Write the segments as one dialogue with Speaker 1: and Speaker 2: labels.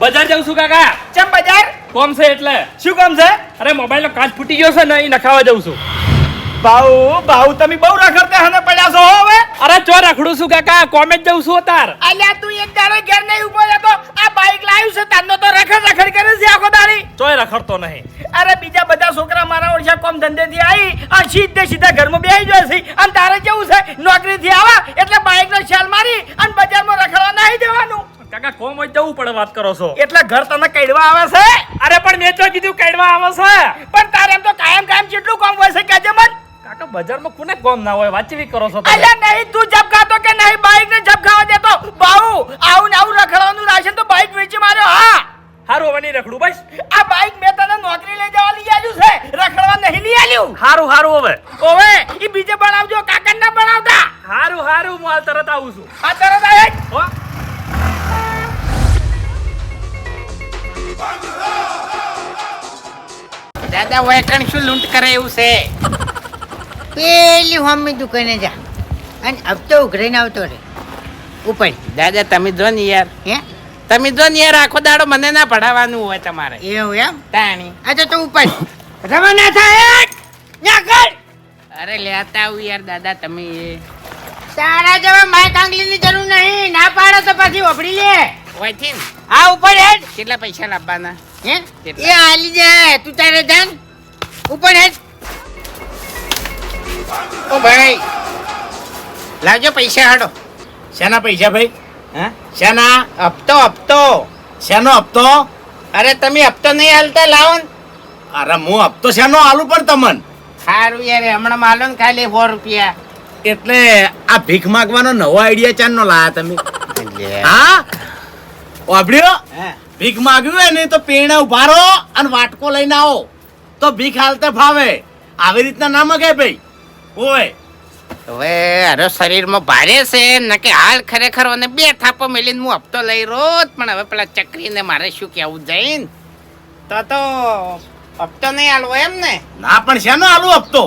Speaker 1: બજાર જાઉં છું કાકા.
Speaker 2: ચમ બજાર?
Speaker 1: કોમ છે એટલે?
Speaker 2: શું કામ છે?
Speaker 1: અરે મોબાઈલ નો કાચ ફૂટી ગયો છે ને એ નખાવા જાઉં છું.
Speaker 2: ભાઉ ભાઉ તમે બહુ રખડતા હને પડ્યા છો હવે.
Speaker 1: અરે ચો રખડું છું કાકા? કોમેજ જાઉં છું તાર
Speaker 2: અલ્યા તું એક દાડો ઘેર નહીં ઊભો રહેતો. આ બાઈક લાવ્યું છે તારનો તો રખડ રખડ કરે છે આખો દાડી.
Speaker 1: ચોય રખડતો નહીં.
Speaker 2: અરે બીજા બધા છોકરા મારા ઓળશા કોમ ધંધેથી આવી આ સીધે સીધા ઘરમાં બેસી જાય છે. અને તારે કેવું છે? નોકરીથી આવા એટલે બાઈકનો શેલ મારી અને બજારમાં રખડવા નહીં દેવાનું.
Speaker 1: કાકા કોમ હોય જવું પડે વાત કરો છો.
Speaker 2: એટલે ઘર તને કઈડવા આવે છે?
Speaker 1: અરે પણ મેં તો કીધું કાઢવા આવે છે.
Speaker 2: પણ તારે એમ તો કાયમ કાયમ કેટલું કોમ હોય છે કેજે મન?
Speaker 1: કાકા બજારમાં કોને કોમ ના હોય? વાંચવી કરો છો
Speaker 2: અલ્યા નહીં તું જબ ખાતો કે નહીં? બાઈક ને જબકાવા દેતો બાઉ આવું ને આવું રખડવાનું રાશન તો બાઈક વેચી માર્યો હા.
Speaker 1: હારું હવે નહીં રખડું ભાઈ
Speaker 2: આ બાઈક મેં તને નોકરી લઈ જવા લઈ આવ્યું છે. રખડવા નહીં લઈ આવ્યું
Speaker 1: હારું હારું હવે.
Speaker 2: ઓવે એ બીજે બનાવજો કાકા ના બનાવતા.
Speaker 1: હારું હારું હું હાલ તરત આવું છું.
Speaker 2: આ તરત આવે
Speaker 3: દાદા વેકણ શું લૂંટ કરે એવું છે?
Speaker 4: પેલી હોમી દુકાને જા. અને હપ્તો ઉઘરાઈને આવતો રે. ઉપર.
Speaker 3: દાદા તમે જો ને યાર.
Speaker 4: હે?
Speaker 3: તમે જો ને યાર આખો દાડો મને ના પઢાવવાનું હોય તમારે.
Speaker 4: એવું એમ?
Speaker 3: તાણી.
Speaker 4: અચ્છા તો ઉપર. રવાના થાય ના કર
Speaker 3: અરે લેતા આવું યાર દાદા તમે
Speaker 4: તારા જેવા માય કાંગલીની જરૂર નહીં. ના પાડો તો પછી ઓપડી લે.
Speaker 3: ઓય ને.
Speaker 4: આ ઉપર હેડ.
Speaker 3: કેટલા પૈસા લાવવાના?
Speaker 4: હે?
Speaker 3: કેટલા?
Speaker 4: એ હાલી જાય. તું તારે જાન ઉપર હેડ.
Speaker 3: ઓ ભાઈ. લાવજો પૈસા હાડો.
Speaker 2: શેના પૈસા ભાઈ?
Speaker 3: હા?
Speaker 2: શેના?
Speaker 3: હપ્તો હપ્તો.
Speaker 2: શેનો હપ્તો?
Speaker 3: અરે તમે હપ્તો નહીં હાલતા લાવો ને.
Speaker 2: અરે હું હપ્તો શેનો આલુ પણ તમન?
Speaker 3: સારું યાર હમણાં માલો ને ખાલી સો રૂપિયા.
Speaker 2: એટલે આ ભીખ માગવાનો નવો આઈડિયા ચાંદ નો લાયા તમે. હા? ઓબડ્યો
Speaker 3: હા.
Speaker 2: ભીખ માગ્યું હોય ને તો પેણા ઉભારો અને વાટકો લઈને આવો. તો ભીખ હાલતે ફાવે આવી રીતના ના મગે ભાઈ. ઓય.
Speaker 3: હવે અરે શરીરમાં ભારે છે નકે હાલ ખરેખર મને બે થાપો મેલીને હું હપ્તો લઈ રોત પણ હવે પેલા ચક્રીને મારે શું કેવું જઈને તો તો હપ્તો નહીં હાલવો એમ ને?
Speaker 2: ના પણ શેનો હાલવો હપ્તો?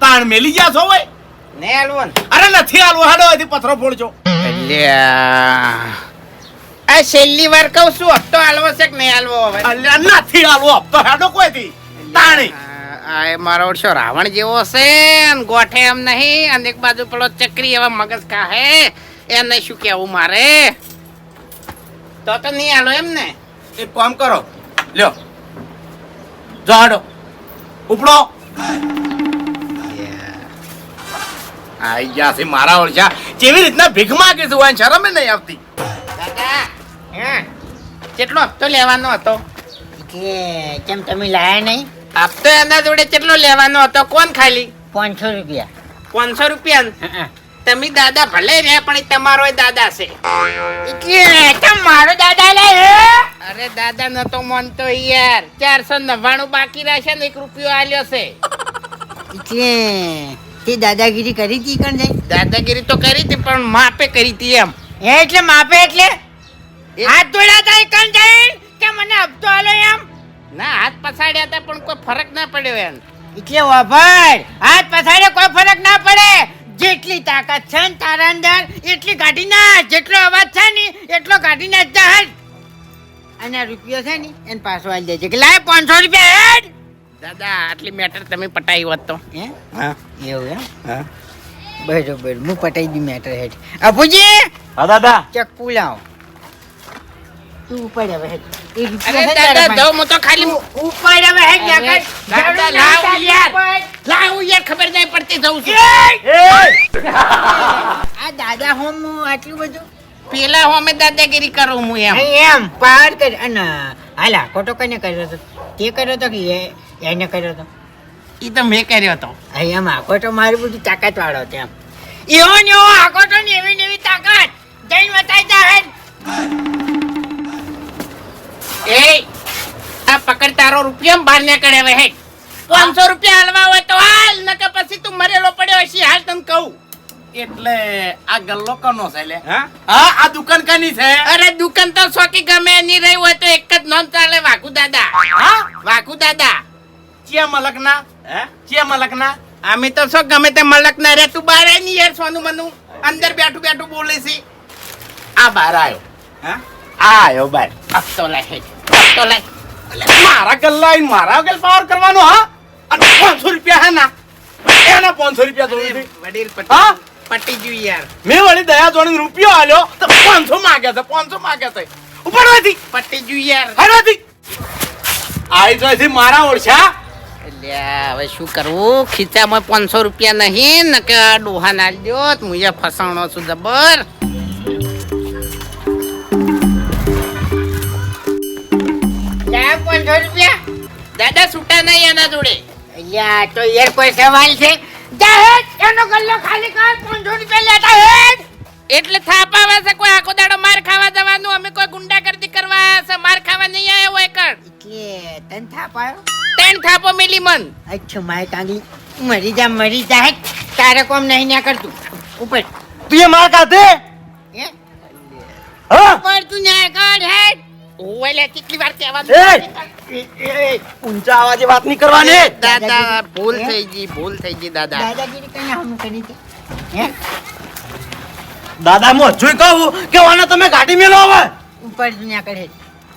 Speaker 2: તાણ મેલી ગયા છો હોય
Speaker 3: નહીં હાલવો
Speaker 2: અરે નથી હાલવો હાડો હજી પથરો ફોડજો.
Speaker 3: આ છેલ્લી વાર કહું છું હપ્તો હાલવો છે કે નહીં હાલવો હવે?
Speaker 2: અલ્યા નથી આલુ હપ્તો હાડો કોઈથી તાણી.
Speaker 3: આ- મારો ઓળશો રાવણ જેવો છે અને ગોઠે એમ નહીં અને એક બાજુ પેલો ચક્રી એવા મગજ કાહે એને શું કેવું મારે? તો તો નહીં હાલો એમ ને?
Speaker 2: એક કામ કરો. લ્યો. જો હાડો. ઉપડો. આઈ ગયા છે મારા ઓળશા જેવી રીતના ભીખ માંગે છે શરમ નહીં આવતી.
Speaker 3: હે? કેટલો હપ્તો લેવાનો હતો?
Speaker 4: કે કેમ તમે લાયા નહીં?
Speaker 3: હપ્તો એના જોડે કેટલો લેવાનો હતો? કોણ ખાલી?
Speaker 4: પાંચસો રૂપિયા.
Speaker 3: પાંચસો રૂપિયા? તમે દાદા ભલે રે પણ તમારો દાદા છે.
Speaker 4: મારો દાદા લે
Speaker 3: અરે દાદા નતો માનતો યાર. ચારસો નવ્વાણું બાકી રહેશે ને એક રૂપિયો આલ્યો છે.
Speaker 4: તે દાદાગીરી કરી હતી કણ
Speaker 3: દાદાગીરી તો કરી હતી પણ માપે કરી હતી એમ.
Speaker 4: હે એટલે માપે એટલે? હાથ ધોળા થાય કણ જાય? કે મને હપ્તો આલો એમ?
Speaker 3: ના હાથ પછાડ્યા હતા પણ કોઈ ફરક ના પડ્યો એમ.
Speaker 4: એટલે વાભર હાથ પછાડે કોઈ ફરક ના પડે. જેટલી તાકાત છે ને તારા અંદર એટલી કાઢી ના જેટલો અવાજ છે ને એટલો કાઢી ના જા અને રૂપિયો છે ને એને પાછો આવી દેજે. કે લાય પાંચસો રૂપિયા હેડ.
Speaker 3: દાદા આટલી મેટર તમે પટાઈ હોત તો.
Speaker 4: હે?
Speaker 3: હા.
Speaker 4: એવું એમ?
Speaker 3: હા.
Speaker 4: બરોબર હું પટાઈ દી મેટર હેડ અપુજી
Speaker 1: હા દાદા.
Speaker 4: ચક્કુ લાવ તું હવે એ
Speaker 3: હું ખાલી.
Speaker 4: હવે હેડ
Speaker 3: લાવ યાર. લાવ યાર ખબર નહીં પડતી જઉં છું.
Speaker 4: આ દાદા હોમ આટલું બધું?
Speaker 3: પેલા હું દાદાગીરી કરું હું એમ.
Speaker 4: એમ પાર કર. અને હાલા ખોટો કને કર્યો તો? તે કર્યો તો કે એને કર્યો તો?
Speaker 3: એ તો મેં કર્યો
Speaker 4: હતો એમ આખોટો મારી બધું તાકાત વાળો હતો એમ. એવો ને એવો આખોટો ને એવી ને એવી તાકાત. જઈને બતાવી જા
Speaker 3: એ આ પકડ તારો રૂપિયા બહાર નીકળે હવે તો પાંચસો રૂપિયા હાલવા હોય તો હાલ કે પછી તું મરેલો પડ્યો હશે હાલ તને કહું.
Speaker 2: એટલે આ ગલ્લો કનો છે લે?
Speaker 3: હા?
Speaker 2: હા આ દુકાન કની છે?
Speaker 3: અરે દુકાન તો સોકી ગમે એની રહી હોય તો એક જ નામ ચાલે વાઘુ દાદા.
Speaker 2: હા?
Speaker 3: વાઘુ દાદા.
Speaker 2: ચિયા મલકના?
Speaker 3: હે?
Speaker 2: ચિયા મલકના?
Speaker 3: અમે તો શું ગમે તે મલક ના રે તું બહાર આય યાર સોનું મનું. અંદર બેઠું બેઠું બોલે છે.
Speaker 2: આ બહાર આવ્યો
Speaker 3: હા?
Speaker 5: આયો ભાઈ
Speaker 3: હપ્તો લાય હેડ લાય
Speaker 5: મારા ગલ્લા મારા ગલ પાવર કરવાનો હા? અને પાંચસો રૂપિયા હે ના એના પાંચસો રૂપિયા જોઈ
Speaker 3: વડીલ
Speaker 5: હા?
Speaker 3: પટી પટી ગયું યાર.
Speaker 5: મેં વળી દયા જોડીને રૂપિયો આલ્યો તો પાંચસો માંગ્યા છે પાંચસો માંગ્યા છે.
Speaker 3: પટી ગયું યાર.
Speaker 5: હરવાથી આઈ જોઈ મારા ઓળશા
Speaker 3: એટલે હવે શું કરવું? ખીચામાં પાંચસો રૂપિયા નહીં ને કે આ ડોહા ના દો મુજબ ફસાણો છું જબર.
Speaker 4: લા પાંચસો રૂપિયા?
Speaker 3: દાદા છૂટા નહીં એના જોડે.
Speaker 4: અલ્યા તો યાર કોઈ સવાલ છે? જાહેર એનો ગલ્લો ખાલી કર પાંચસો રૂપિયા લેતા હે
Speaker 3: એટલે થાપા આવે કોઈ આખો દાડો માર ખાવા જવાનું? અમે કોઈ ગુંડાગર્દી કરવા આવ્યા છે? માર ખાવા નહીં આવ્યો હોય કણ?
Speaker 4: એટલે તન થાપાયો આવ્યો?
Speaker 3: ત્રણ થાપો મેલી મન.
Speaker 4: અચ્છા માય કાંગલી મરી જા મરી જા તારે કોમ નહીં ના કરતું. ઉપર.
Speaker 5: તું એ માર કાઢે
Speaker 4: હે?
Speaker 5: હા?
Speaker 4: ઉપર તું ના કર હેડ.
Speaker 3: ઓય લે કેટલી વાર
Speaker 5: એ! ઊંચા અવાજે વાત નહીં કરવાની.
Speaker 3: દાદા ભૂલ થઈ ગઈ ભૂલ થઈ ગઈ દાદા.
Speaker 4: દાદાગીરી કઈ હમ કરી હે?
Speaker 5: દાદા હું હજુય કહું કે ઓને તમે ગાડી મેલો હવે.
Speaker 4: ઉપર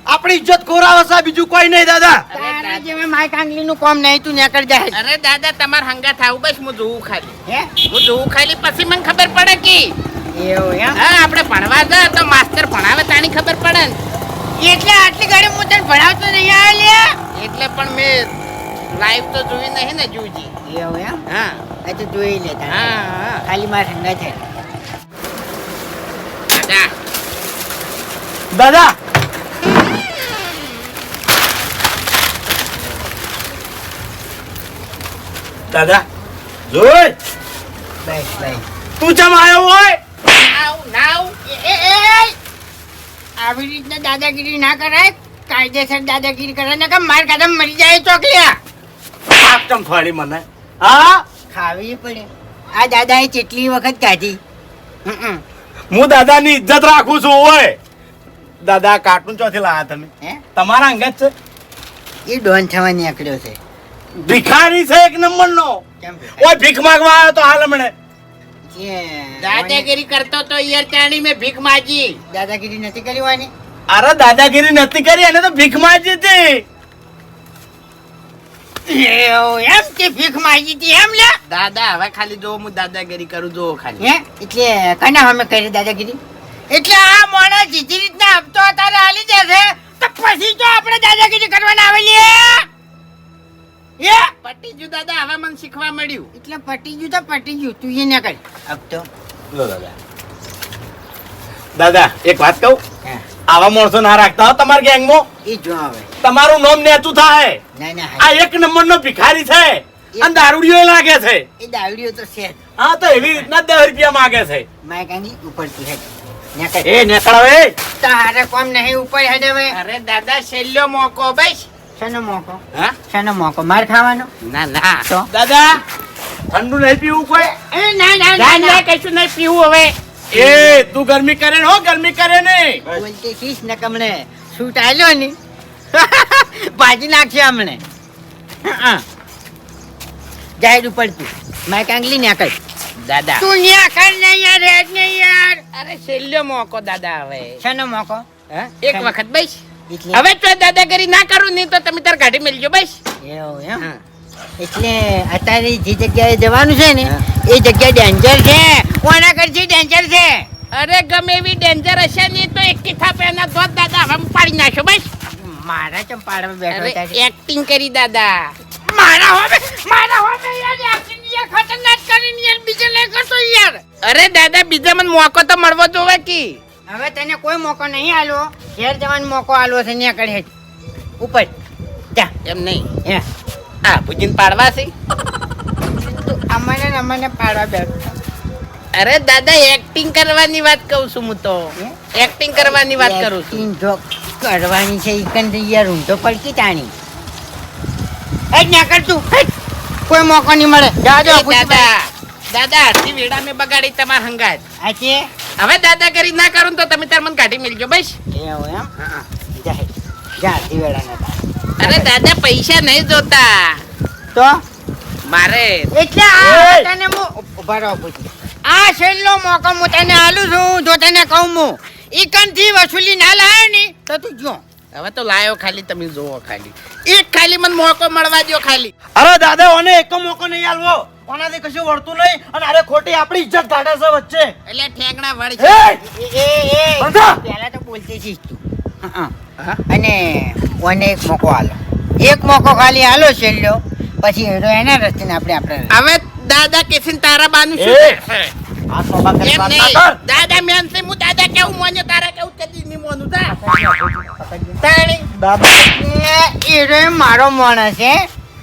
Speaker 5: આપણી ઇજ્જત ખોરાવે છે બીજું કોઈ નહીં દાદા.
Speaker 4: તારા જેવા માય કાંગલી નું કોમ નહીં તું ના કર જા
Speaker 3: અરે દાદા તમાર હંગા થાવ બસ હું જોઉં ખાલી.
Speaker 4: હે?
Speaker 3: હું જોઉં ખાલી પછી મને ખબર પડે કે.
Speaker 4: એવું એમ?
Speaker 3: હા આપણે ભણવા જા તો માસ્ટર ભણાવે તાની ખબર પડે ને.
Speaker 4: એટલે આટલી ઘડી હું તને ભણાવતો નહીં આવે લ્યા?
Speaker 3: એટલે પણ મેં લાઈવ તો જોઈ નહીં ને જુજી.
Speaker 4: એવું એમ?
Speaker 3: હા.
Speaker 4: એ તો જોઈ લેતા
Speaker 3: હા હા.
Speaker 4: ખાલી માર સંગા છે
Speaker 3: દાદા.
Speaker 5: દાદા! દાદા જોઈ!
Speaker 4: બસ બસ.
Speaker 5: તું ચમ આવ્યો હોય?
Speaker 3: નાવ નાવ.
Speaker 4: એ એ એ! આવી રીતના દાદાગીરી ના કરાય કાયદેસર દાદાગીરી કરે ને કે માર કદમ મરી જાય ચોકલિયા.
Speaker 5: ચમ ફાડી મને? હા?
Speaker 4: ખાવી પડે. આ દાદાએ કેટલી વખત કાઢી.
Speaker 5: હું દાદાની ઇજ્જત રાખું છું ઓય. દાદા કાર્ટૂન ચોથી લાયા તમે.
Speaker 4: હે?
Speaker 5: તમારા અંગત છે?
Speaker 4: એ ડોન થવાની નીકળ્યો છે.
Speaker 5: ભિખારી છે એક નંબર નો ઓય ભીખ માંગવા આવ્યો તો હાલ હમણે.
Speaker 4: જે
Speaker 3: દાદાગીરી કરતો તો યાર તાણી મેં ભીખ માજી
Speaker 4: દાદાગીરી નથી કરી વાની
Speaker 5: અરે દાદાગીરી નથી કરી એને તો ભીખ માજી હતી.
Speaker 4: એમ કે ભીખ માંગી હતી એમ લે
Speaker 3: દાદા હવે ખાલી જો હું દાદાગીરી કરું જો ખાલી.
Speaker 4: હે? એટલે કના અમે કરી દાદાગીરી? એટલે આ માણસ સીધી રીતના હપ્તો તારે હાલી જશે. તો પછી તો આપણે દાદાગીરી કરવાના આવેલી હે
Speaker 3: પટી ગયું દાદા હવે મને શીખવા મળ્યું.
Speaker 4: એટલે પટી ગયું તો પટી ગયું તું એ ના કર હપ્તો
Speaker 5: લો દાદા. દાદા એક વાત કહું? આવા માણસો ના રાખતા હો તમારા ગેંગમાં.
Speaker 4: એ જો આવે.
Speaker 5: તમારું નામ નેતું થાય.
Speaker 4: ના ના
Speaker 5: આ એક નંબર નો ભિખારી છે. અને દારૂડીઓ લાગે છે.
Speaker 4: એ દારૂડીઓ તો છે
Speaker 5: હા તો એવી રીતના દસ રૂપિયા માગે છે.
Speaker 4: માય કાંગી ઉપર તું હેડ.
Speaker 5: એ નેકળાવે
Speaker 4: તારે કોમ નહીં ઉપર હેડ હવે.
Speaker 3: અરે દાદા છેલ્લો મોકો બસ.
Speaker 4: શાનો મોકો?
Speaker 3: હા?
Speaker 4: શાનો મોકો? માર ખાવાનો?
Speaker 3: ના ના.
Speaker 4: તો?
Speaker 5: દાદા ઠંડુ નહીં પીવું કોઈ?
Speaker 4: એ ના ના
Speaker 3: ના ના કશું નહીં પીવું હવે.
Speaker 5: એ તું ગરમી કરે હો ગરમી કરે ને.
Speaker 4: બોલતી શીશ ને કમણે શૂટ આલ્યો ને. ભાજી નાખશે હમણે. જાહેર ઉપર તું માય કાંગલી ના કઈ.
Speaker 3: દાદા.
Speaker 4: તું ન્યા કર ને યાર હેડ ને યાર.
Speaker 3: અરે છેલ્લો મોકો દાદા હવે.
Speaker 4: છેનો મોકો?
Speaker 3: હે? એક વખત બસ. હવે તો દાદાગીરી ના કરું નહીં તો તમે તાર ગાડી મેલજો બસ.
Speaker 4: એવું એમ? એટલે અત્યારે જે જગ્યાએ જવાનું છે ને એ જગ્યા ડેન્જર છે. કોના કરશે ડેન્જર છે?
Speaker 3: અરે ગમે એવી ડેન્જર હશે નહીં તો એક થાપે એના ધોત દાદા હવે પાડી નાખો બસ.
Speaker 4: મારા ચંપાડા બેઠો
Speaker 3: એક્ટિંગ કરી દાદા.
Speaker 4: મારા હોમે મારા હોમે યાર એક્ટિંગ યાર ખતરનાક કરીને યાર બીજે લે કરતો યાર.
Speaker 3: અરે દાદા બીજા મને મોકો તો મળવો જોવે કી.
Speaker 4: હવે તને કોઈ મોકો નહીં આલો ઘેર જવાનો મોકો આલો છે ને કડે ઉપર. જા.
Speaker 3: એમ નહીં.
Speaker 4: હે.
Speaker 3: હા ભુજીન પાડવા છે?
Speaker 4: અમને ને અમને પાડવા બેઠો
Speaker 3: અરે દાદા એક્ટિંગ કરવાની વાત કહું છું હું તો? એક્ટિંગ કરવાની વાત કરું છું.
Speaker 4: જો કરવાની છે ઈ કન યાર હું તો પડકી તાણી એ જ ના હેટ. કોઈ મોકો નહીં મળે.
Speaker 3: જાજો દાદા દાદા અડધી વેડા મેં બગાડી તમાર હંગાત.
Speaker 4: આ છે
Speaker 3: દાદા કરી ના કરું તો તમે તાર મને કાઢી મેલજો બસ.
Speaker 4: એવું એમ? જા હેટ. જા દિવેડા ના
Speaker 3: અરે દાદા પૈસા નહીં જોતા.
Speaker 4: તો?
Speaker 3: મારે
Speaker 4: એટલે આ! તને હું ઊભા રહો પૂછી આ છેલ્લો મોકો હું તને આલું છું જો તને કહું હું. ઈ થી વસૂલી ના લાયો ને તો તું જો.
Speaker 3: હવે તો લાયો ખાલી તમે જોવો ખાલી. એક ખાલી મને મોકો મળવા દો ખાલી.
Speaker 5: અરે દાદા ઓને એક મોકો નહીં આલવો ઓનાથી કશું વળતું નહીં અને અરે ખોટી આપણી ઇજ્જત કાઢે છે વચ્ચે.
Speaker 3: એટલે ઠેકણા વળી
Speaker 5: એ!
Speaker 4: એ એ એ પહેલા તો બોલતી શીખ તું. હં, હં.
Speaker 3: હા?
Speaker 4: અને ઓને એક મોકો આલો. એક મોકો ખાલી આલો છેલ્લો. પછી હેરો એના રસ્તે ને આપણે આપણે.
Speaker 3: હવે દાદા કેસીન તારા બાનું! શું? છે? દાદા મેન છે હું દાદા કેવું મોન્યો તારા કેવું કદી નહીં મોનું તા તાણી.
Speaker 5: દાદા
Speaker 4: એ મારો માણસ છે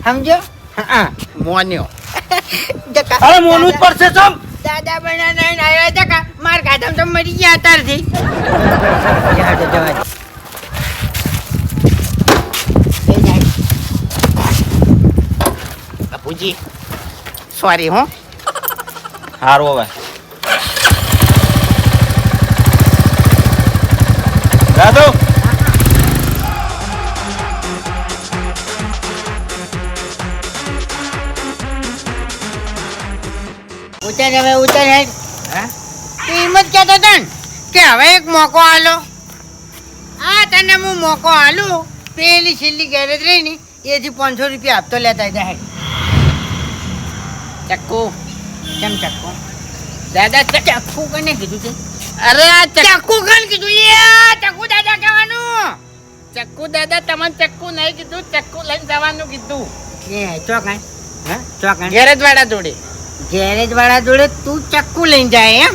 Speaker 4: સમજો હા.
Speaker 3: મોન્યો.
Speaker 4: જકા.
Speaker 5: અરે મોનું જ પડશે ચમ
Speaker 4: દાદા બના નહીં આવ્યા જકા માર ખાધમ તો મરી ગયા જાય.
Speaker 3: બાપુજી સોરી હો
Speaker 5: હારું હવે દાદુ
Speaker 4: ઉતર હવે ઉતર
Speaker 3: હા?
Speaker 4: તું એમ જ કહેતો હતો ને કે હવે એક મોકો આલો. આ તને હું મોકો આલું? પેલી છેલ્લી ગેરેજ રહી ને એથી પાંચસો રૂપિયા આપતો લેતા હેડ.
Speaker 3: ચક્કુ.
Speaker 4: કેમ ચક્કુ?
Speaker 3: દાદા
Speaker 4: ચક્કુ કને કીધું છે
Speaker 3: અરે આ
Speaker 4: ચક્કુ કને કીધું? એ ચક્કુ દાદા કહેવાનું.
Speaker 3: ચક્કુ દાદા તમને ચક્કુ નહીં કીધું ચક્કુ લઈને જવાનું કીધું.
Speaker 4: એ ચોકન હા? ચોકન
Speaker 3: ગેરેજ વાળા જોડે.
Speaker 4: ગેરેજ વાળા જોડે તું ચક્કુ લઈને જાય એમ.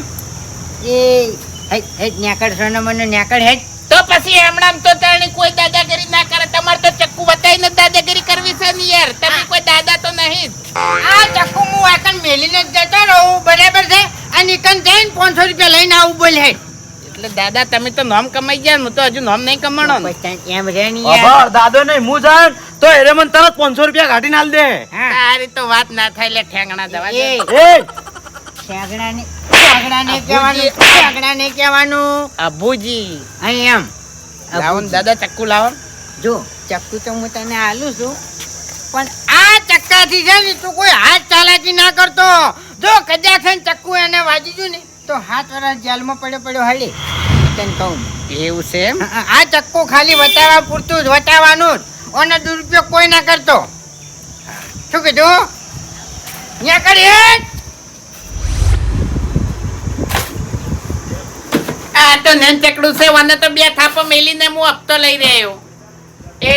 Speaker 4: એ નેકળ સોનો મને ન્યાકડ હેડ
Speaker 3: તો પછી હમણાં તો તાણી કોઈ દાદાગીરી ના કરે. તમારે તો ચક્કુ બતાવીને ને દાદાગીરી કરવી છે ને યાર. તમે કોઈ દાદા તો નહીં
Speaker 4: આ ચક્કુ હું આકન મેલીને જતો રહું. બરાબર છે? અને નિકન જઈને પાંચસો રૂપિયા લઈને આવું બોલ
Speaker 3: એટલે દાદા તમે તો નામ કમાઈ ગયા ને હું તો હજુ નામ નહીં કમાણો ને.
Speaker 4: એમ રે
Speaker 5: નહીં દાદો નહીં હું જાણ તો એરે મને તરત પાંચસો રૂપિયા કાઢીને નાલ દે.
Speaker 4: હા.
Speaker 3: તારી તો વાત ના થાય એટલે ઠેંગણા દવા દે.
Speaker 4: એ.
Speaker 5: એ.
Speaker 4: છેગડાને છેગડાને કહેવાનું ને કહેવાનું.
Speaker 3: અબુજી
Speaker 4: અહીં એમ.
Speaker 3: લાવો દાદા ચક્કુ લાવો.
Speaker 4: જો ચક્કુ તો હું તને આલું છું પણ આ ચક્કાથી છે ને તું કોઈ હાથ ચાલાકી ના કરતો. જો કદાચ ચક્કુ એને વાજી ગયું ને. તો હાથ વર્ષ જેલમાં પડ્યો પડ્યો હાલી. તને કહું.
Speaker 3: એવું છે એમ?
Speaker 4: આ ચક્કુ ખાલી વટાવા પૂરતું જ વટાવાનું જ. ઓનો દુરુપયોગ કોઈ ના કરતો. શું કીધું? ત્યાં કરી
Speaker 3: આ તો નેન ચકડું છે મને તો બે થાપો મેલીને હું હપ્તો લઈ રહ્યો. એ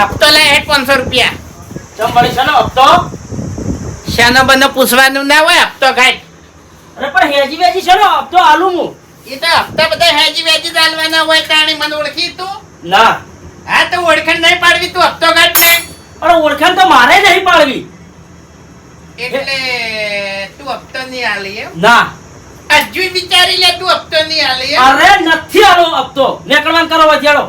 Speaker 3: હપ્તો લઈ હેઠ પાંચસો રૂપિયા.
Speaker 5: ચમ વળી છે ને હપ્તો?
Speaker 3: શાનો બનો પૂછવાનું ના હોય હપ્તો ખાય
Speaker 5: અરે પણ હેજી વેજી છે ને હપ્તો આલું હું.
Speaker 3: એ તો હપ્તા બધા હેજી વેજી ચાલવાના હોય તાણી મને ઓળખી તું?
Speaker 5: ના.
Speaker 3: હા તો ઓળખાણ નહીં પાડવી તું હપ્તો કાઢ ને
Speaker 5: પણ ઓળખાણ તો મારે નહીં પાડવી.
Speaker 3: એટલે તું હપ્તો નહીં આલી એમ?
Speaker 5: ના.
Speaker 3: હજુ વિચારી લે તું હપ્તો નહીં આલી
Speaker 5: અરે નથી આલો હપ્તો. નીકળવાન કરો વજેડો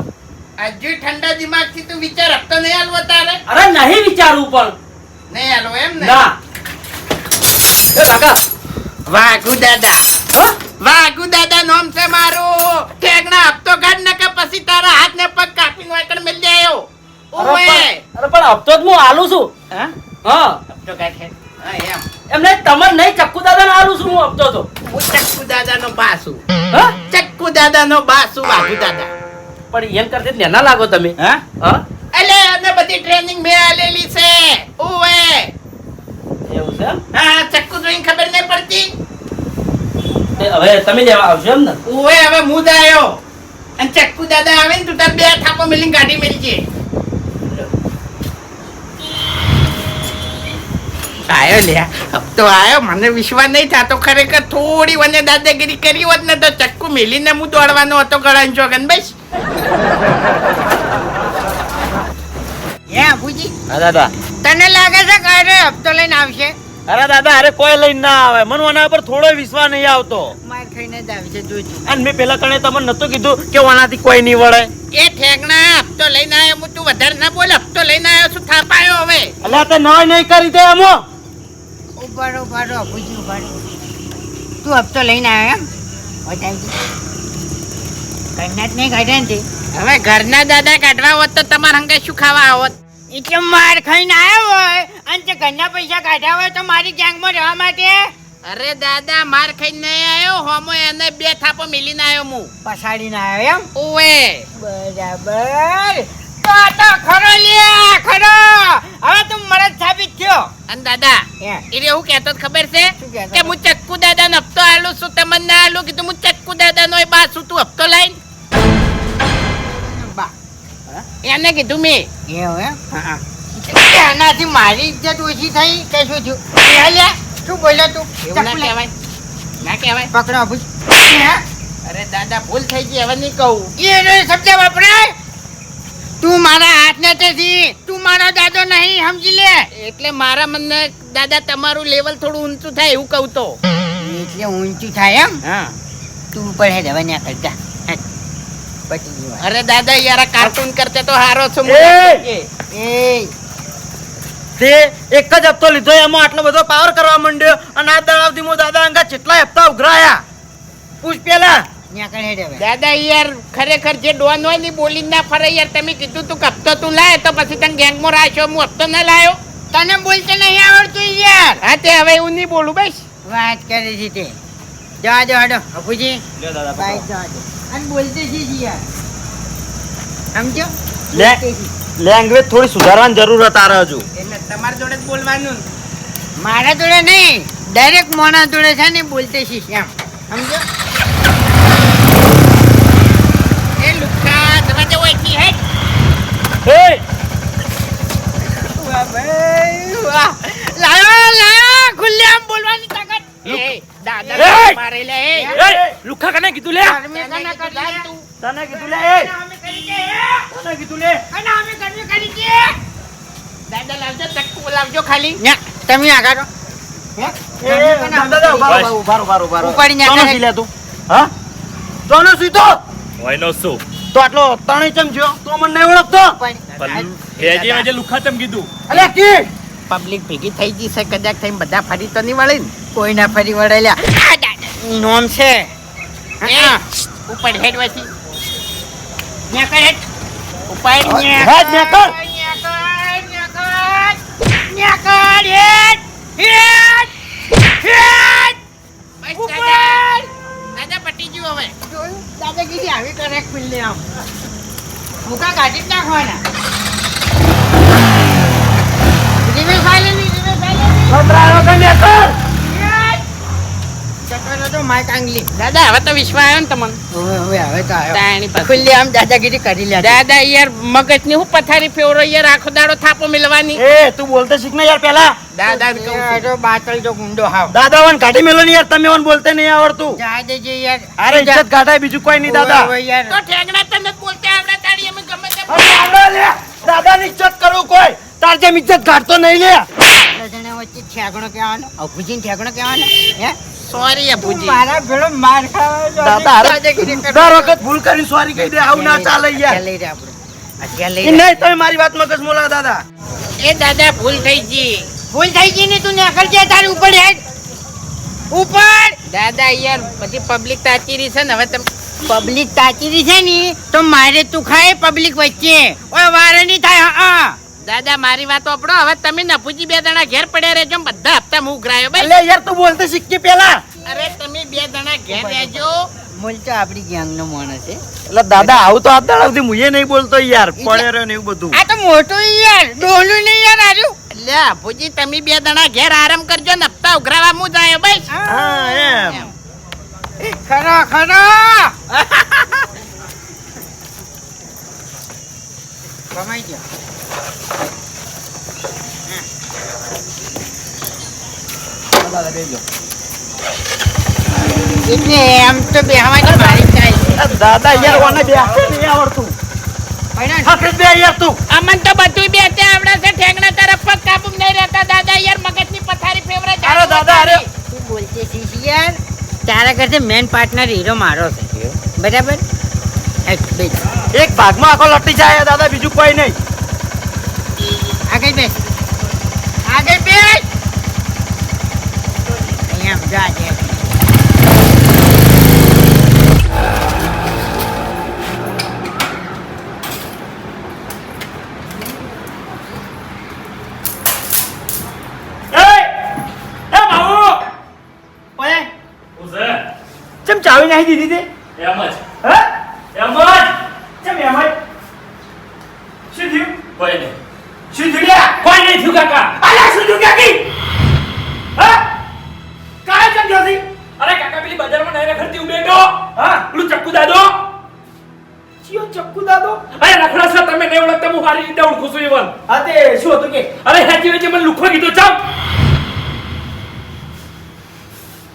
Speaker 3: હજુ ઠંડા દિમાગથી તું વિચાર હપ્તો નહીં આલવો તારે?
Speaker 5: અરે નહીં વિચારવું પણ.
Speaker 3: નહીં આલવો એમ ને?
Speaker 5: ના. એ કાકા
Speaker 3: વાઘુ દાદા. વાઘુ દાદા નામ છે મારું. ઠેકણા હપ્તો કાઢ ને કે પછી તારા હાથ ને પગ કાપીને વાકડ મેલ જાયો
Speaker 5: પણ અરે પણ હપ્તો જ હું આલું છું.
Speaker 3: હા?
Speaker 5: હા.
Speaker 3: હપ્તો કાઢ હે. હા એમ.
Speaker 5: એમ નહીં ચક્કુ દાદાને આલું છું હું હપ્તો તો.
Speaker 3: હું ચક્કુ દાદાનો બાસુ
Speaker 5: હા?
Speaker 3: ચક્કુ દાદા નો બાસુ વાઘુ દાદા.
Speaker 5: પણ એમ કરતે નેના લાગો તમે.
Speaker 3: હા?
Speaker 5: હા?
Speaker 3: એટલે અમે બધી ટ્રેનિંગ મેં આલેલી છે. ઓવે
Speaker 5: એવું છે
Speaker 3: હા ચક્કુ જોઈને ખબર નહીં પડતી
Speaker 5: તે હવે તમે લેવા આવશો એમ ને
Speaker 3: ઓવે હવે હું જ આયો. અને ચક્કુ દાદા આવે ને તું તાર બે થાપો મિલિંગ ગાડી મેલજે. આયો લે તો આયો મને વિશ્વાસ નહીં થતો ખરેખર. થોડી મને દાદાગીરી કરી હોત ને તો ચક્કુ મેલીને હું દોડવાનો હતો ગળાન ચોગન બસ.
Speaker 4: હે ભૂજી
Speaker 5: હા દાદા.
Speaker 4: તને લાગે છે કે અરે હપ્તો લઈને આવશે?
Speaker 5: અરે દાદા અરે કોઈ લઈને ના આવે. મને આના પર થોડો વિશ્વાસ નહીં આવતો.
Speaker 4: માર ખાઈને જ આવશે જોજો
Speaker 5: અને મેં પેલા કણે તમને નતું કીધું કે આનાથી કોઈ નહીં વળે.
Speaker 3: એ ઠેકણા હપ્તો લઈને આવ્યો હું તું વધારે ના બોલ હપ્તો લઈને આવ્યો છું થાપાયો હવે.
Speaker 5: અલ્યા તે નય નહીં કરી દે એમો.
Speaker 4: ઉભારો ઉભારો ભૂજી ઉભારો તું હપ્તો લઈને આવ્યો એમ? કન્યા જ નહીં કાઢ્યા ને
Speaker 3: હવે ઘરના દાદા કાઢવા હોત તો તમારા હંગે શું ખાવા આવત
Speaker 4: એ તો માર ખાઈને આવ્યો હોય? અને તે ઘરના પૈસા કાઢ્યા હોય તો મારી ગેંગમાં રહેવા માટે?
Speaker 3: અરે દાદા માર ખાઈને નહીં આવ્યો હોમો એને બે થાપો મિલીને આવ્યો હું
Speaker 4: પછાડીને આવ્યો એમ?
Speaker 3: ઓવે.
Speaker 4: બરાબર. તો આ તો ખરો લ્યા ખરો. હવે તું મરદ સાબિત થયો.
Speaker 3: અને દાદા. એ એવું કહેતો ખબર છે? કે હું ચક્કુ દાદા નો હપ્તો આલું છું તમને આલું કીધું હું ચક્કુ દાદા નો બા છું તું હપ્તો લઈને. એને કીધું મેં.
Speaker 4: એવું એમ? એનાથી મારી ઇજ્જત ઓછી થઈ કે શું થયું? એ શું બોલ્યો તું?
Speaker 3: એવું ના કહેવાય. ના કહેવાય.
Speaker 4: પકડો
Speaker 3: અરે દાદા ભૂલ થઈ ગઈ હવે નહીં કહું.
Speaker 4: એનો શબ્દ વપરાય? તું મારા હાથ નથી તું મારો દાદો નહીં સમજી લે.
Speaker 3: એટલે મારા મને દાદા તમારું લેવલ થોડું ઊંચું થાય એવું કહું તો.
Speaker 4: એટલે ઊંચું થાય એમ?
Speaker 3: હા.
Speaker 4: તું પણ હે દવા ના કરતા.
Speaker 3: અરે દાદા યાર કાર્ટૂન કરતે તો હારો છો
Speaker 5: એ!
Speaker 4: એ.
Speaker 5: તે એક જ હપ્તો લીધો એમાં આટલો બધો પાવર કરવા માંડ્યો અને આ દળાવથી હું દાદા અંગા કેટલા હપ્તા ઉઘરાયા. પૂછ પેલા.
Speaker 3: દાદા યાર ખરેખર જે ડોન હોય ને બોલી ના ફરે. યાર તમે કીધું તું કે હપ્તો તું લાય તો પછી તને ગેંગમાં રાખ્યો હું હપ્તો ના લાયો.
Speaker 4: તને બોલતે નહીં આવડતું યાર.
Speaker 3: હા તે હવે હું નહીં બોલું બસ.
Speaker 4: વાત કરી છે તે જવા દો હાડો અપુજી બાય જવા દો અને બોલતે છે જ યાર. સમજો
Speaker 5: લે. લેંગ્વેજ થોડી સુધારવાની જરૂર હતા હજુ.
Speaker 3: એટલે તમારી જોડે જ બોલવાનું.
Speaker 4: મારા જોડે નહીં ડાયરેક્ટ મોના જોડે છે ને બોલતે શીખ એમ. સમજો?
Speaker 3: એ ઓળખી હેડ
Speaker 4: વાહ ભાઈ વાહ. લાયો લાયો ખુલ્લે આમ બોલવાની. તાકાત
Speaker 3: એ દાદા
Speaker 6: એ!
Speaker 3: મારે લે એ.
Speaker 6: એ, લુખ્ખા કને કીધું લે?
Speaker 4: અમે કને કરી લે.
Speaker 5: તને કીધું લે એ!
Speaker 4: અમે કરી દે
Speaker 5: તને કીધું લે!
Speaker 4: અને અમે કરી કરી દે.
Speaker 3: દાદા લાવજો ચક્કુ લાવજો ખાલી.
Speaker 4: તમે આગળ હે?
Speaker 5: એ દાદા દાદા ઊભા રહો, ઊભા રહો, ઊભા રહો, ઊભા રહો.
Speaker 4: ઉપાડીને
Speaker 5: ચોનો
Speaker 4: આગળ.
Speaker 5: સી લે તું. હા? ચોનો સી તો?
Speaker 6: હોયનો શું?
Speaker 5: તો આટલો ત્રણેય ચમ તો મને ઓળખતો.
Speaker 6: લુખ્ખા ચમ કીધું.
Speaker 5: અલ્યા કી?
Speaker 3: પબ્લિક ભેગી થઈ ગઈ છે કદાચ થઈને બધા ફરી તો નહીં વળે ને
Speaker 4: કોઈ ના ફરી વળેલા. નોમ છે.
Speaker 3: ઉપર હેડ વસી.
Speaker 4: હેડ.
Speaker 3: ઉપર
Speaker 5: હેડ,
Speaker 4: હેડ, હેડ. ઉપર.
Speaker 3: દાદા. દાદા પટી ગયું હવે
Speaker 4: દાદાગીરી આવી કરે ખુલ્લે આમ. મુકા કાઢી જ નાખવાના રિવર્સ આલેલી, રિવર્સ આલેલી.
Speaker 5: સંભળાયો કે ને કર
Speaker 4: હેડ. ચક્કર હતો માઈક આંગલી.
Speaker 3: દાદા હવે તો વિશ્વ આવ્યો ને તમને.
Speaker 4: હવે હવે હવે તો આવ્યો.
Speaker 3: તાણી
Speaker 4: આમ દાદાગીરી કરી લે
Speaker 3: દાદા યાર મગજની હું પથારી ફેવરો યાર આખો દાડો થાપો મિલવાની
Speaker 5: એ તું બોલતે શીખ ને યાર પેલા.
Speaker 3: દાદા ને કહું છું.
Speaker 4: બાતલ જો ગુંડો હાવ.
Speaker 5: દાદા વન કાઢી મેલો ને યાર તમે વન બોલતે નહીં આવડતું.
Speaker 4: જા દેજે યાર
Speaker 5: અરે ઇજ્જત બીજું કોઈ નહીં દાદા.
Speaker 3: તો ઠેંગણા તને જ આવડે તાળી અમે ગમે તે
Speaker 5: આવડે લે. દાદાની ઇજ્જત કરું કોઈ. તાર જેમ ઇજ્જત કાઢતો નહીં લે.
Speaker 4: જણા વચ્ચે ઠેકણો કહેવાનો અભુજી ઠેકણો કહેવાનો હે?
Speaker 3: સોરી
Speaker 4: તું
Speaker 3: અબુજી
Speaker 4: મારા ભેળો માર ખાવા
Speaker 5: દાદા દર વખત ભૂલ કરી સોરી કહી દે આવું ના ચાલે યાર.
Speaker 4: લઈ જા આપણે. લઈ.
Speaker 5: નહીં તમે મારી વાત મગજ મોલા દાદા.
Speaker 3: એ દાદા ભૂલ થઈ ગઈ.
Speaker 4: ભૂલ થઈ ગઈ ને તું નેકળ જે તારી ઉપર હેડ. ઉપર.
Speaker 3: દાદા યાર બધી પબ્લિક તાચી રહી છે ને હવે તમે
Speaker 4: પબ્લિક તાચીરી છે ને તો મારે તું ખાય પબ્લિક વચ્ચે. ઓય વારે નહીં થાય હા.
Speaker 3: દાદા મારી વાત આપડો હવે તમે નફુજી બે જણા ઘેર પડ્યા રહેજો બધા હપ્તા હું ઉઘરાયો. ભાઈ
Speaker 5: એટલે યાર તું બોલતો શીખી પેલા.
Speaker 3: અરે તમે બે જણા ઘેર રહેજો.
Speaker 4: મૂલ આપડી ગેંગ નો માણસ છે.
Speaker 5: એટલે દાદા આવું તો આજ દાડાથી મુએ નહીં બોલતો યાર. પડ્યો રહ્યો ને એવું બધું.
Speaker 4: આ તો મોટું યાર. ડોલું નહીં યાર આજુ.
Speaker 3: એટલે ભુજી તમે બે જણા ઘેર આરામ કરજો ને હપ્તા ઉઘરાવા હું જાયો ભાઈ
Speaker 5: હા એમ.
Speaker 4: ખરો ખરા. કમાઈ ગયો. એટલે એમ તો બેહવાની મારી ચાલ છે.
Speaker 5: આ દાદા યાર ઓને બે નહીં આવડતું. બે યાર તું.
Speaker 3: અમન તો બધું બે તે આવડે છે ઠેંગણા તરફ જ કાબુ નહીં રહેતા. દાદા યાર મગજની પથારી ફેવરે
Speaker 5: અરે દાદા અરે.
Speaker 4: તું બોલતી યાર. તારા કરતે મેન પાર્ટનર હીરો મારો છે. બરાબર? એક બે
Speaker 5: એક ભાગમાં આખો લટી જાય દાદા બીજું કોઈ નહીં.
Speaker 4: આગળ બેસ આગળ બેસ અહીંયા જા જે
Speaker 6: એ એ બાબુ
Speaker 5: લાવી નહીં દીધી તે
Speaker 6: એમ જ
Speaker 5: હા
Speaker 6: એમ જ
Speaker 5: શું હતું કે?
Speaker 6: અરે હેચી વેચી મને લુખો કીધું ચાલ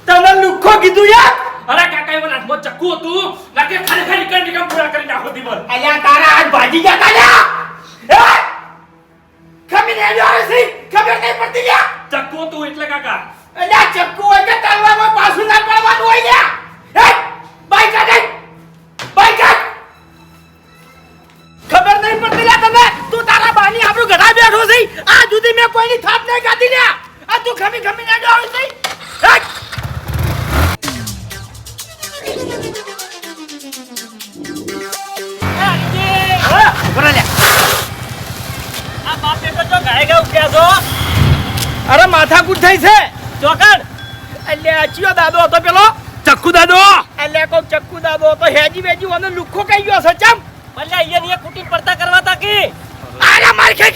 Speaker 5: તને લુખો કીધું યાર?
Speaker 6: અરે કાકા ઈવન હાથમાં ચક્કુ હતું. નાકે ખાલી ખાલી કરી નિકમ પૂરા કરી નાખો દીવન
Speaker 5: અલ્યા તારા હાથ ભાજી ગયા તા લ્યા. હે? ખમી ને આવ્યો આવે છે. ખબર નહીં પડતી ગયા
Speaker 6: ચક્કુ હતું એટલે કાકા.
Speaker 5: અલ્યા ચક્કુ હોય કે તલવારમાં પાછું ના પડવાનું હોય ગયા હે? બાઈ કાઢે ઘડા છે આ જુદી મેં કોઈની થાપ નહીં કાઢી લે આ તું ખમી ખમી ના આવ્યો છે. અરે માથાકૂટ થઈ છે.
Speaker 6: ચોકડ
Speaker 5: એટલે ચિયો દાદો હતો પેલો?
Speaker 6: ચક્કુ દાદો.
Speaker 5: એટલે કોક ચક્કુ દાદો હતો. હેજી વેજી ઓને લુખો કઈ ગયો છે ચમ.
Speaker 6: ભલે અહીંયા કુટી પડતા કરવા તા કે?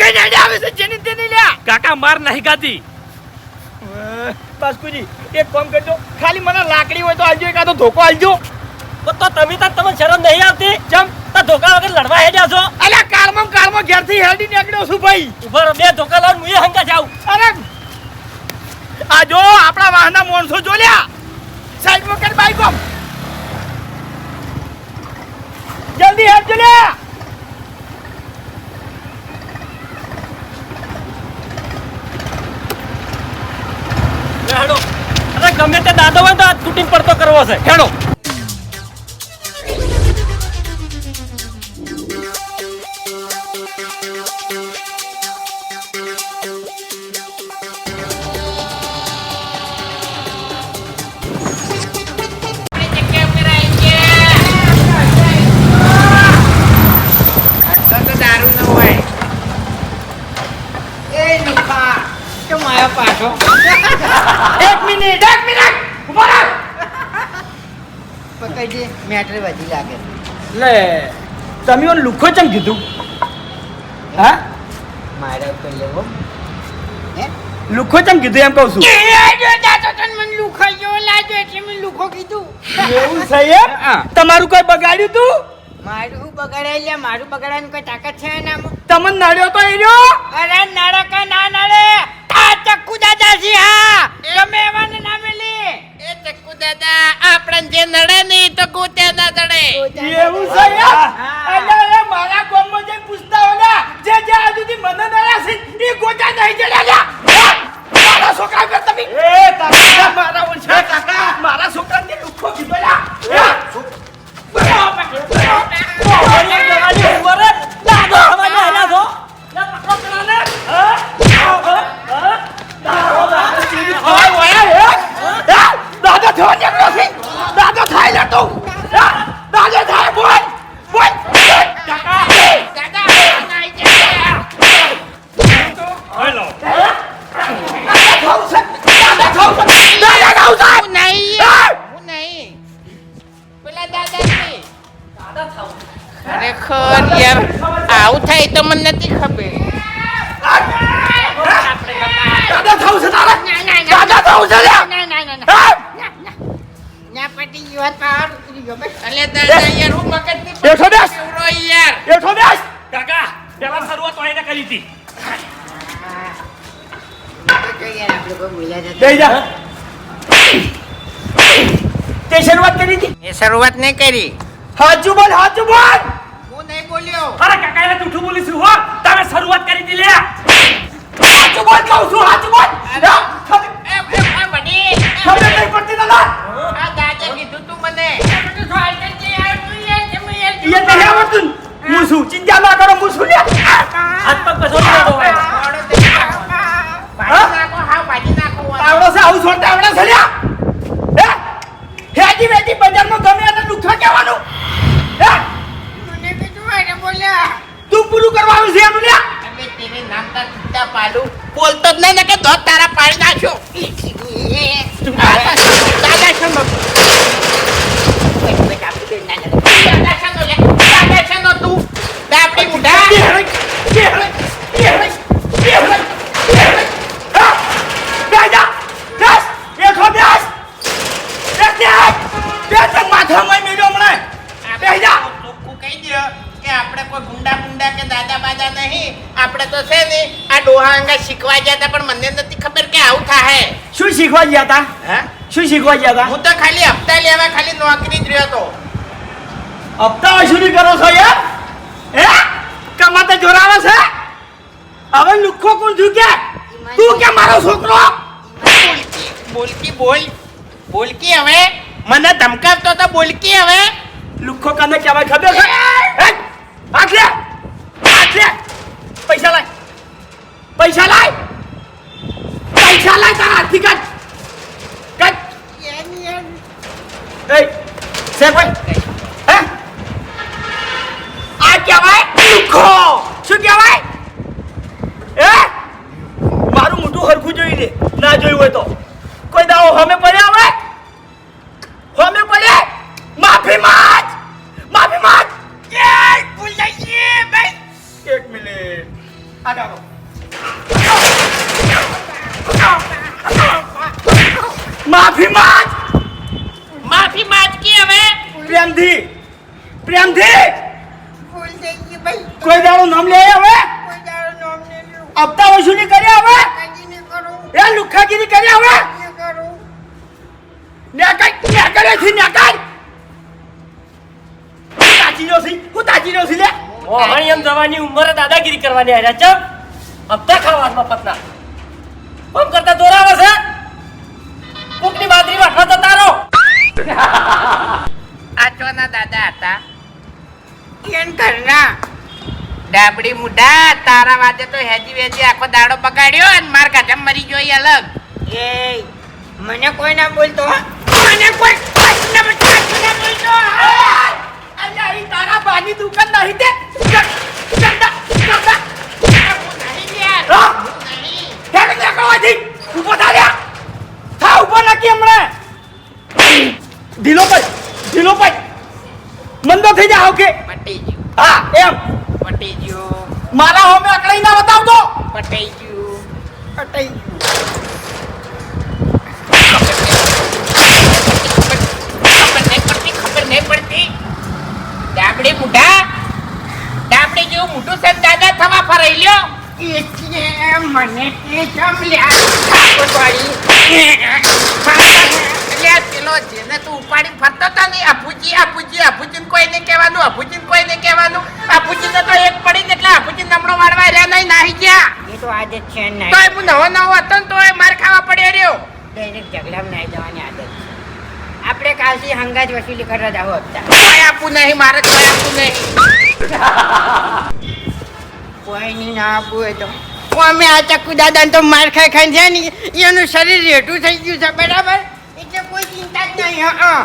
Speaker 5: માર ખાઈ આવે છે જેની તેની લ્યા
Speaker 6: કાકા માર નહીં ખાતી
Speaker 5: બાસ્કુજી એક કામ કરજો. ખાલી મને લાકડી હોય તો આલજો એક આતો ધોકો આલજો.
Speaker 6: તો તમે તાર તમને શરમ નહીં આવતી?
Speaker 5: ચમ?
Speaker 6: તા ધોકા વગર લડવા હેડ્યા છો?
Speaker 5: અલ્યા કારમ ઘેરથી હેડી નીકળ્યો છું ભાઈ.
Speaker 6: ઉભર બે ધોકા લાવ હું હંગા જાઉં.
Speaker 5: અરે આ જો આપણા વાહના મોણસો જો લ્યા સાઈડમાં કર બાઈકો જલ્દી હેડ લ્યા
Speaker 6: અરે ગમે તે દાદો હોય તો આ તૂટીને પડતો કરવો છે. હેડો.
Speaker 4: મેટર વધી લાગે.
Speaker 5: લે તમે ઓન લુખો ચમ કીધું? હા?
Speaker 4: મારે ઉપર લેવો હે.
Speaker 5: લુખો ચમ કીધું એમ કહું છું.
Speaker 4: એ જો જાતો તન મને લુખો જેવો લાગ્યો એટલે મેં લુખો કીધું.
Speaker 5: એવું છે એમ? તમારું કોઈ બગાડ્યું તું?
Speaker 4: મારું બગાડાય લે મારું બગાડવાની કોઈ તાકાત છે ને
Speaker 5: તમને નડ્યો તો એ રહ્યો?
Speaker 4: અરે નડકા ના નડે? આ ચક્કુ દાદાજી હા. તમે એવાને ના લે.
Speaker 3: એ ચક્કુ દાદા આપણને જે નડે ને એ તો ના નડે
Speaker 5: એવું છે એટલે એ મારા ગામમાં જે પૂછતા ઓલા જે જે આ સુધી મને નડ્યા છે એ ગોચા નહીં જડ્યા? મારા છોકરા તમે. એ તારા તો
Speaker 6: શરૂઆત કરી હતી?
Speaker 3: એ શરૂઆત નહીં કરી.
Speaker 5: હાચું બોલ હાચું બોલ!
Speaker 3: હું નહીં બોલ્યો.
Speaker 6: અરે કાકા એને જૂઠું બોલીશું હો. તમે શરૂઆત કરી હતી લે
Speaker 5: હાચું બોલ કહું છું હાચું બોલ. ખબર
Speaker 3: એ, એ, એ, વડીલ, એ,
Speaker 5: ખબર નહીં પડતી દાદા
Speaker 3: આ દાદા કીધું તું મને.
Speaker 5: એ નહીં આવડતું ને. હું શું ચિંતા ના કરો હું શું લ્યા
Speaker 6: હાથ પગ કસોટી દેતો હોય
Speaker 3: ભાજી નાખો હા ભાજી નાખો
Speaker 5: આવડો છે, આવું છોડતા આવડે છે લ્યા. હે? હેજી વેજી બજારમાં ગમે કહેવાનું. હે?
Speaker 4: મને કીધું એને બોલ્યા
Speaker 5: તું પૂરું કરવાનું છે એનું લ્યા?
Speaker 3: અમે તેરે નામ તા પાડું બોલતો જ નહીં ને કે તારા પાડી નાખ્યો. દાદા શું દાદા શાનો શીખવા ગયા હતા હે?
Speaker 5: શું શીખવા ગયા હતા
Speaker 3: હું તો ખાલી હપ્તા લેવા ખાલી નોકરી જ રહ્યો હતો
Speaker 5: હપ્તા વસૂલી કરો છો યાર હે? કમાતે જોરાવે છે? હવે લુખ્ખો કોણ છું કે? તું કે મારો છોકરો?
Speaker 3: બોલકી બોલકી બોલ. બોલકી હવે. મને ધમકાવતો તો બોલકી હવે.
Speaker 5: લુખ્ખો કને કહેવાય ખબર છે હે? હાથ લે હાથ લે પૈસા લાય પૈસા લાય પૈસા લાય તારા હાથથી કાઢ કાઢ એ શેખ ભાઈ હે આ કહેવાય લુખ્ખો
Speaker 6: આમ કરતા દોરાવે છે કોકની બાદરી વાટવા તો તારો
Speaker 3: આચોના દાદા હતા
Speaker 4: કેમ કરના
Speaker 3: ડાબડી મુઢા તારા વાજે તો હેજી વેજી આખો દાડો બગાડ્યો અને માર કાઢા મરી ગયો અલગ
Speaker 4: એ મને કોઈ ના બોલતો હો. મને કોઈ કોઈ ના બોલતો ના બોલતો
Speaker 5: તારા બાની દુકાન નહીં તે ઊભો થા થા ઊભો નાખી હમણે ઢીલો પડ ઢીલો પડ મંદો થઈ જા ઓકે
Speaker 3: પટી ગયું
Speaker 5: હા એમ
Speaker 3: પટી ગયો
Speaker 5: મારા હોમે અકળાઈ ના બતાવતો
Speaker 3: પટાઈ ગયું નહીં પડતી ખબર નહીં પડતી ડાબડી મુઢા ડાબડી જેવું મોટું છે
Speaker 4: મને તે જમલ્યા
Speaker 3: પેલો જેને તું ઉપાડી ફરતો હતો ને અપુજી અપુજી અપુજી કોઈને કહેવાનું અપુજી કોઈને કહેવાનું. અપુજી તો એક પડી એટલે અપુજી નમણો વાળવા રહ્યા નહીં નાહી ગયા.
Speaker 4: એ તો આદત છે ને.
Speaker 3: તોય હું નવો નવો હતો ને તોય માર ખાવા પડ્યો રહ્યો.
Speaker 4: ડાયરેક્ટ ઝઘડામાં નાઈ જવાની આદત છે. આપણે કાલથી હંગાજ વસૂલી કરવા જાવ હતા
Speaker 3: તોય આપવું નહીં મારે તોય આપવું નહીં.
Speaker 4: કોઈ ની ના આપવું હોય તો. અમે આ ચક્કુ દાદાને તો માર ખાઈ ખાઈ છે ને એનું શરીર રેઠું થઈ ગયું છે બરાબર? એટલે કોઈ ચિંતા જ નહીં હા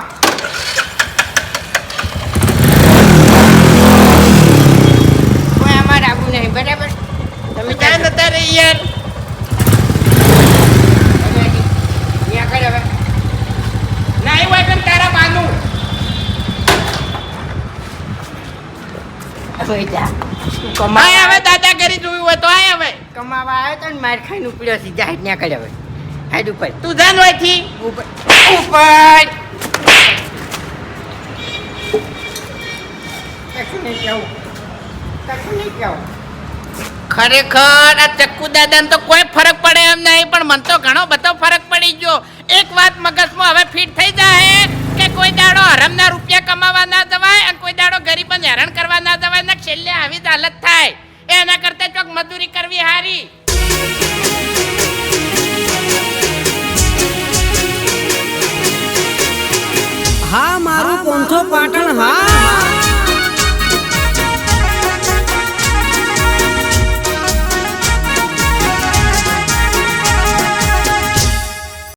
Speaker 4: કોઈ અમારે આવું નહીં બરાબર? તમે
Speaker 3: ક્યાં
Speaker 4: ત્યાં
Speaker 3: નતા રે યાર?
Speaker 4: હવે.
Speaker 3: દાદા કરી જોયું હોય તો આય હવે.
Speaker 4: કમાવા આવ્યો તો ને માર ખાઈને ઉપડ્યો સીધા જાહેર ત્યાં કર્યા હવે. હેડ ઉપર.
Speaker 3: તું જાન હોયથી
Speaker 4: ઉપર. ઉપર.
Speaker 3: ખરેખર આ ચક્કુ દાદાને તો કોઈ ફરક પડે એમ નહીં પણ મને તો ઘણો બધો ફરક પડી ગયો. એક વાત મગજમાં હવે ફિટ થઈ જાય કે કોઈ દાડો હરમના રૂપિયા કમાવા ના જવાય અને કોઈ દાડો ગરીબને હેરાન કરવા ના જવાય. ને છેલ્લે આવી જ હાલત થાય. એના કરતા ચોક મજૂરી કરવી હારી.
Speaker 7: હા મારું પોંથો પાટણ